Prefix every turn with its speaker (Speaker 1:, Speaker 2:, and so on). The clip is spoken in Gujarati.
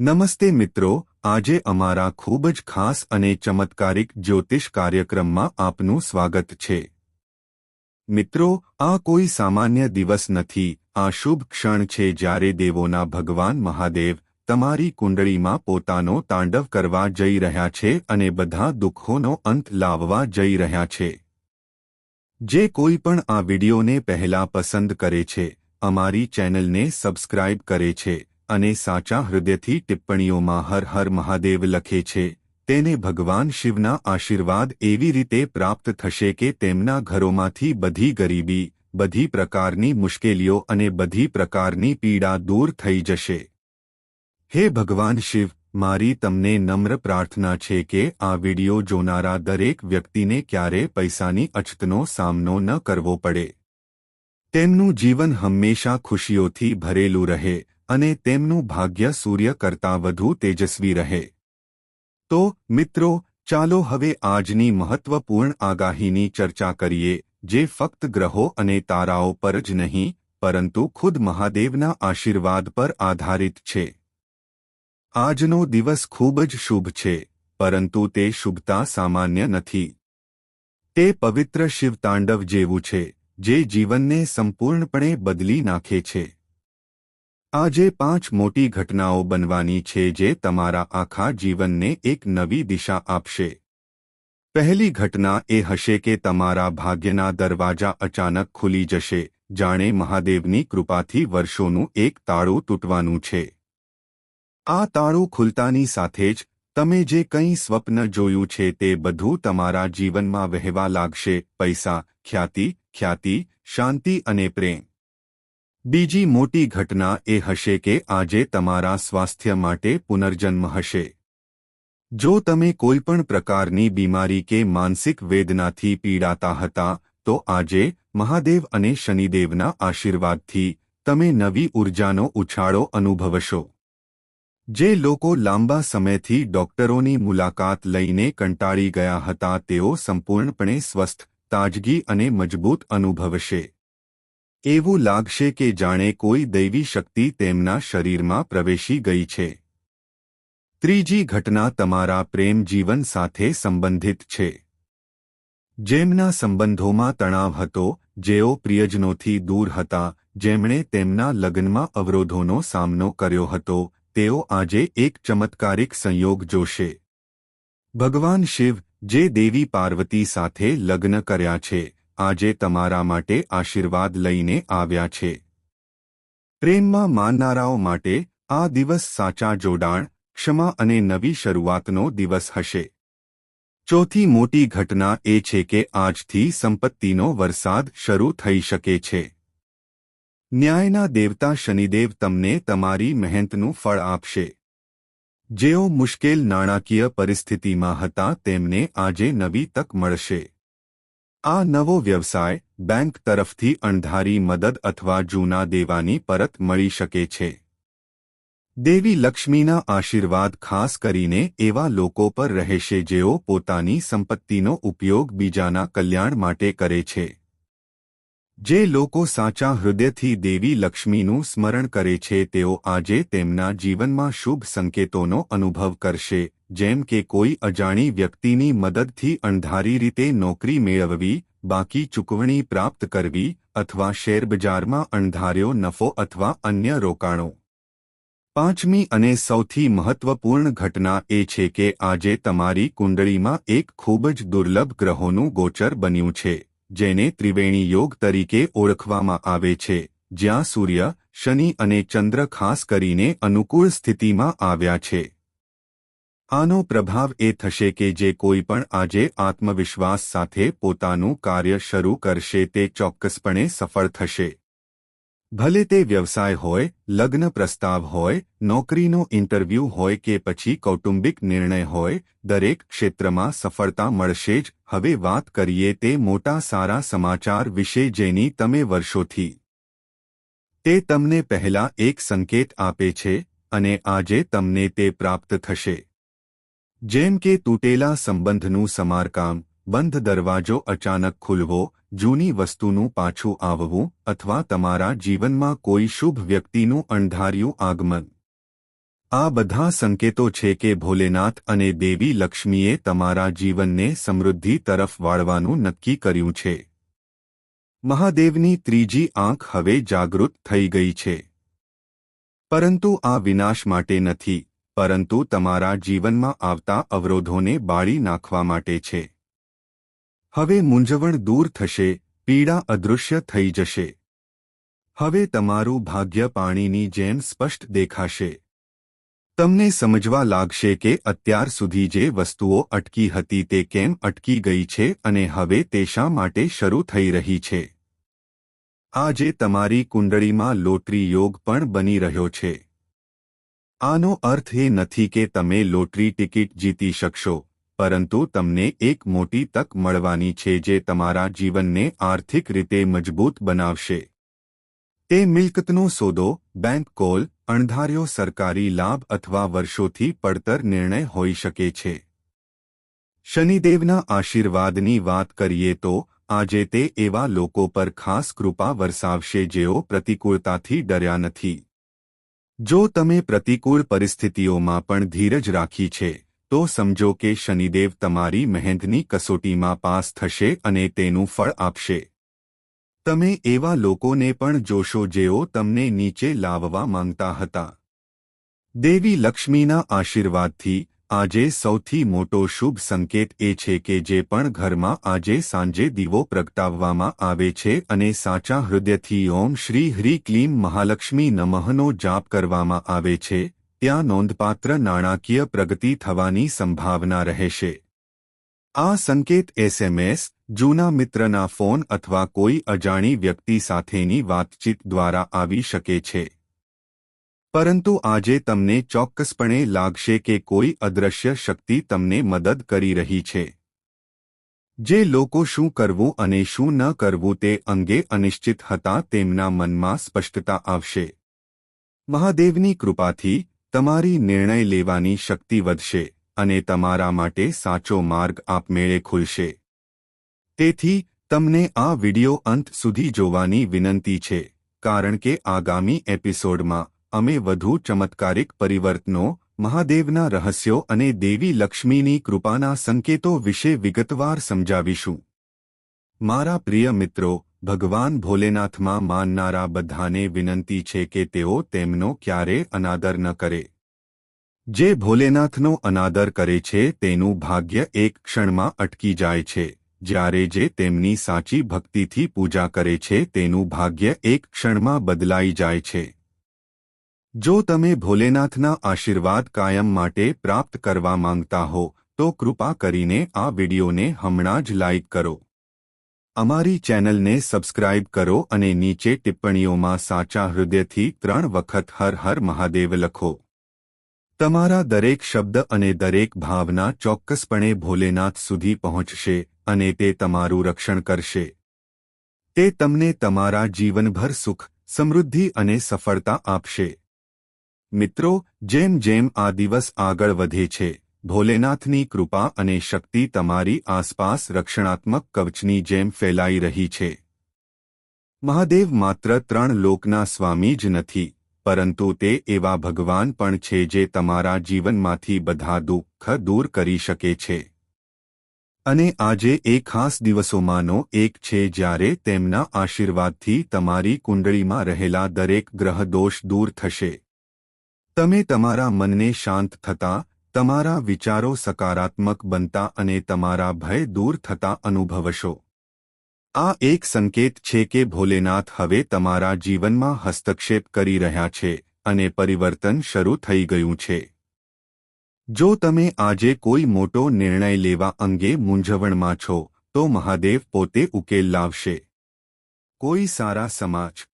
Speaker 1: નમસ્તે મિત્રો, આજે અમારા ખૂબ જ ખાસ અને ચમત્કારિક જ્યોતિષ કાર્યક્રમમાં આપનું સ્વાગત છે. મિત્રો, આ કોઈ સામાન્ય દિવસ નથી, આ શુભ ક્ષણ છે જ્યારે દેવોના ભગવાન મહાદેવ તમારી કુંડળીમાં પોતાનો તાંડવ કરવા જઈ રહ્યા છે અને બધા દુઃખોનો અંત લાવવા જઈ રહ્યા છે. જે કોઈ પણ આ વિડીયોને પહેલા પસંદ કરે છે, અમારી ચેનલને સબસ્ક્રાઇબ કરે છે. અને સાચા હૃદયથી ટિપ્પણીઓમાં હર હર મહાદેવ લખે છે, તેને ભગવાન શિવના આશીર્વાદ એવી રીતે પ્રાપ્ત થશે કે તેમના ઘરોમાંથી બધી ગરીબી, બધી પ્રકારની મુશ્કેલીઓ અને બધી પ્રકારની પીડા દૂર થઈ જશે. હે ભગવાન શિવ, મારી તમને નમ્ર પ્રાર્થના છે કે આ વિડિયો જોનારા દરેક વ્યક્તિને ક્યારે પૈસાની અછતનો સામનો ન કરવો પડે. તેમનું જીવન હંમેશા ખુશીઓથી ભરેલું રહે અને તેમનું ભાગ્ય સૂર્ય કરતાં વધુ તેજસ્વી રહે. તો, મિત્રો, ચાલો હવે આજની મહત્વપૂર્ણ આગાહીની ચર્ચા કરીએ, જે ફક્ત ગ્રહો અને તારાઓ પર જ નહીં, પરંતુ ખુદ મહાદેવના આશીર્વાદ પર આધારિત છે. આજનો દિવસ ખૂબ જ શુભ છે, પરંતુ તે શુભતા સામાન્ય નથી. તે પવિત્ર શિવતાંડવ જેવું છે, જે જીવનને સંપૂર્ણપણે બદલી નાખે છે. આજે પાંચ મોટી ઘટનાઓ બનવાની છે જે તમારા આખા જીવનને એક નવી દિશા આપશે. પહેલી ઘટના એ હશે કે તમારા ભાગ્યના દરવાજા અચાનક ખુલી જશે, જાણે મહાદેવની કૃપાથી વર્ષોનું એક તાળું તૂટવાનું છે. આ તાળું ખુલતાની સાથે જ, તમે જે કંઈ સ્વપ્ન જોયું છે તે બધું તમારા જીવનમાં વહેવા લાગશે, પૈસા, ખ્યાતિ ખ્યાતિ, શાંતિ અને પ્રેમ. બીજી મોટી ઘટના એ હશે કે આજે તમારા સ્વાસ્થ્ય માટે પુનર્જન્મ હશે. જો તમે કોઈપણ પ્રકારની બીમારી કે માનસિક વેદનાથી પીડાતા હતા, તો આજે મહાદેવ અને શનિદેવના આશીર્વાદથી તમે નવી ઉર્જાનો ઉછાળો અનુભવશો. જે લોકો લાંબા સમયથી ડોક્ટરોની મુલાકાત લઈને કંટાળી ગયા હતા, તેઓ સંપૂર્ણપણે સ્વસ્થ, તાજગી અને મજબૂત અનુભવશે. એવું લાગશે કે જાણે કોઈ દૈવી શક્તિ તેમના શરીરમાં પ્રવેશી ગઈ છે. ત્રીજી ઘટના તમારા પ્રેમ જીવન સાથે સંબંધિત છે. જેમના સંબંધોમાં તણાવ હતો, જેઓ પ્રિયજનોથી દૂર હતા, જેમણે તેમના લગ્નમાં અવરોધોનો સામનો કર્યો હતો, તેઓ આજે એક ચમત્કારિક સંયોગ જોશે. ભગવાન શિવ, જે દેવી પાર્વતી સાથે લગ્ન કર્યા છે આજે તમારા માટે આશીર્વાદ લઈને આવ્યા છે. પ્રેમમાં માનનારાઓ માટે આ દિવસ સાચા જોડાણ, ક્ષમા અને નવી શરૂઆતનો દિવસ હશે. ચોથી મોટી ઘટના એ છે કે આજથી સંપત્તિનો વરસાદ શરૂ થઈ શકે છે. ન્યાયના દેવતા શનિદેવ તમને તમારી મહેનતનું ફળ આપશે. જેઓ મુશ્કેલ નાણાકીય પરિસ્થિતિમાં હતા તેમને આજે નવી તક મળશે. આ નવો વ્યવસાય બેંક તરફથી અણધારી મદદ અથવા જૂના દેવાની પરત મળી શકે છે. દેવી લક્ષ્મીના આશીર્વાદ ખાસ કરીને એવા લોકો પર રહેશે જેઓ પોતાની સંપત્તિનો ઉપયોગ બીજાના કલ્યાણ માટે કરે છે. જે લોકો સાચા હૃદયથી દેવી લક્ષ્મીનું સ્મરણ કરે છે, તેઓ આજે તેમના જીવનમાં શુભ સંકેતોનો અનુભવ કરશે. જેમ કે કોઈ અજાણી વ્યક્તિની મદદથી અણધારી રીતે નોકરી મેળવવી, બાકી ચૂકવણી પ્રાપ્ત કરવી અથવા શેરબજારમાં અણધાર્યો નફો અથવા અન્ય રોકાણો. પાંચમી અને સૌથી મહત્વપૂર્ણ ઘટના એ છે કે આજે તમારી કુંડળીમાં એક ખૂબ જ દુર્લભ ગ્રહોનું ગોચર બન્યું છે, જેને ત્રિવેણી યોગ તરીકે ઓળખવામાં આવે છે, જ્યાં સૂર્ય, શનિ અને ચંદ્ર ખાસ કરીને અનુકૂળ સ્થિતિમાં આવ્યા છે. આનો પ્રભાવ એ થશે કે જે કોઈ પણ આજે આત્મવિશ્વાસ સાથે પોતાનું કાર્ય શરૂ કરશે તે ચોક્કસપણે સફળ થશે. ભલે તે વ્યવસાય હોય, લગ્ન પ્રસ્તાવ હોય, નોકરીનો ઇન્ટરવ્યૂ હોય કે પછી કૌટુંબિક નિર્ણય હોય, દરેક ક્ષેત્રમાં સફળતા મળશે જ. હવે વાત કરીએ તે મોટા સારા સમાચાર વિશે જેની તમે વર્ષોથી તે તમને પહેલા એક સંકેત આપે છે અને આજે તમને તે પ્રાપ્ત થશે. જેમ કે તૂટેલા સંબંધનું સમારકામ, બંધ દરવાજો અચાનક ખુલવો, જૂની વસ્તુનું પાછું આવવું અથવા તમારા જીવનમાં કોઈ શુભ વ્યક્તિનું અણધાર્યું આગમન. આ બધા સંકેતો છે કે ભોલેનાથ અને દેવી લક્ષ્મીએ તમારા જીવનને સમૃદ્ધિ તરફ વાળવાનું નક્કી કર્યું છે. મહાદેવની ત્રીજી આંખ હવે જાગૃત થઈ ગઈ છે. પરંતુ આ વિનાશ માટે નથી. પરંતુ તમારા જીવનમાં આવતા અવરોધોને બાળી નાખવા માટે છે. હવે મૂંઝવણ દૂર થશે, પીડા અદૃશ્ય થઈ જશે. હવે તમારું ભાગ્ય પાણીની જેમ સ્પષ્ટ દેખાશે. તમને સમજવા લાગશે કે અત્યાર સુધી જે વસ્તુઓ અટકી હતી તે કેમ અટકી ગઈ છે અને હવે તે શા માટે શરૂ થઈ રહી છે? આજે તમારી કુંડળીમાં લોટરી યોગ પણ બની રહ્યો છે. આનો અર્થ એ નથી કે તમે લોટરી ટિકિટ જીતી શકશો, પરંતુ તમને એક મોટી તક મળવાની છે જે તમારા જીવનને આર્થિક રીતે મજબૂત બનાવશે. તે મિલકતનો સોદો, બેંક કોલ, અણધાર્યો સરકારી લાભ અથવા વર્ષોથી પડતર નિર્ણય હોઈ શકે છે. શનિદેવના આશીર્વાદની વાત કરીએ તો, આજે તે એવા લોકો પર ખાસ કૃપા વરસાવશે જેઓ પ્રતિકૂળતાથી ડર્યા નથી. જો તમે પ્રતિકૂળ પરિસ્થિતિઓમાં પણ ધીરજ રાખી છે, તો સમજો કે શનિદેવ તમારી મહેનતની કસોટીમાં પાસ થશે અને તેનું ફળ આપશે. તમે એવા લોકોને પણ જોશો જેઓ તમને નીચે લાવવા માંગતા હતા. દેવી લક્ષ્મીના આશીર્વાદથી આજે સૌથી મોટો શુભ સંકેત એ છે કે જે પણ ઘરમાં આજે સાંજે દીવો પ્રગટાવવામાં આવે છે અને સાચા હૃદયથી ઓમ શ્રી હ્રી ક્લીમ મહાલક્ષ્મી નમઃનો જાપ કરવામાં આવે છે, ત્યાં નોંધપાત્ર નાણાકીય પ્રગતિ થવાની સંભાવના રહેશે. આ સંકેત એસએમએસ, જૂના મિત્રના ફોન અથવા કોઈ અજાણી વ્યક્તિ સાથેની વાતચીત દ્વારા આવી શકે છે. પરંતુ આજે તમને ચોક્કસપણે લાગશે કે કોઈ અદૃશ્ય શક્તિ તમને મદદ કરી રહી છે. જે લોકો શું કરવું અને શું ન કરવું તે અંગે અનિશ્ચિત હતા તેમના મનમાં સ્પષ્ટતા આવશે. મહાદેવની કૃપાથી તમારી નિર્ણય લેવાની શક્તિ વધશે અને તમારા માટે સાચો માર્ગ આપમેળે ખુલશે. તેથી, તમને આ વિડિયો અંત સુધી જોવાની વિનંતી છે, કારણ કે આગામી એપિસોડમાં અમે વધુ ચમત્કારિક પરિવર્તનો, મહાદેવના રહસ્યો અને દેવી લક્ષ્મીની કૃપાના સંકેતો વિશે વિગતવાર સમજાવીશું. મારા પ્રિય મિત્રો, ભગવાન ભોલેનાથમાં માનનારા બધાને વિનંતી છે કે તેઓ તેમનો ક્યારે અનાદર ન કરે. જે ભોલેનાથનો અનાદર કરે છે તેનું ભાગ્ય એક ક્ષણમાં અટકી જાય છે, જ્યારે જે તેમની સાચી ભક્તિથી પૂજા કરે છે તેનું ભાગ્ય એક ક્ષણમાં બદલાઈ જાય છે. જો તમે ભોલેનાથના આશીર્વાદ કાયમ માટે પ્રાપ્ત કરવા માંગતા હો, તો કૃપા કરીને આ વિડિયોને હમણાં જ લાઇક કરો. અમારી ચેનલને સબસ્ક્રાઇબ કરો અને નીચે ટિપ્પણીઓમાં સાચા હૃદયથી ત્રણ વખત હર હર મહાદેવ લખો. તમારા દરેક શબ્દ અને દરેક ભાવના ચોક્કસપણે ભોલેનાથ સુધી પહોંચશે અને તે તમારું રક્ષણ કરશે. તે તમને તમારા જીવનભર સુખ, સમૃદ્ધિ અને સફળતા આપશે. મિત્રો, જેમ જેમ આ દિવસ આગળ વધે છે, ભોલેનાથની કૃપા અને શક્તિ તમારી આસપાસ રક્ષણાત્મક કવચની જેમ ફેલાઈ રહી છે. મહાદેવ માત્ર ત્રણ લોકના સ્વામી જ નથી, પરંતુ તે એવા ભગવાન પણ છે જે તમારા જીવનમાંથી બધા દુઃખ દૂર કરી શકે છે. અને આજે એ ખાસ દિવસોમાંનો એક છે જ્યારે તેમના આશીર્વાદથી તમારી કુંડળીમાં રહેલા દરેક ગ્રહદોષ દૂર થશે. તમે તમારા મનને શાંત થતા, તમારા વિચારો સકારાત્મક બનતા અને તમારા ભય દૂર થતા અનુભવશો. આ એક સંકેત છે કે ભોલેનાથ હવે તમારા જીવનમાં હસ્તક્ષેપ કરી રહ્યા છે અને પરિવર્તન શરૂ થઈ ગયું છે. જો તમે આજે કોઈ મોટો નિર્ણય લેવા અંગે મૂંઝવણમાં છો, તો મહાદેવ પોતે ઉકેલ લાવશે. કોઈ સારા સમાજ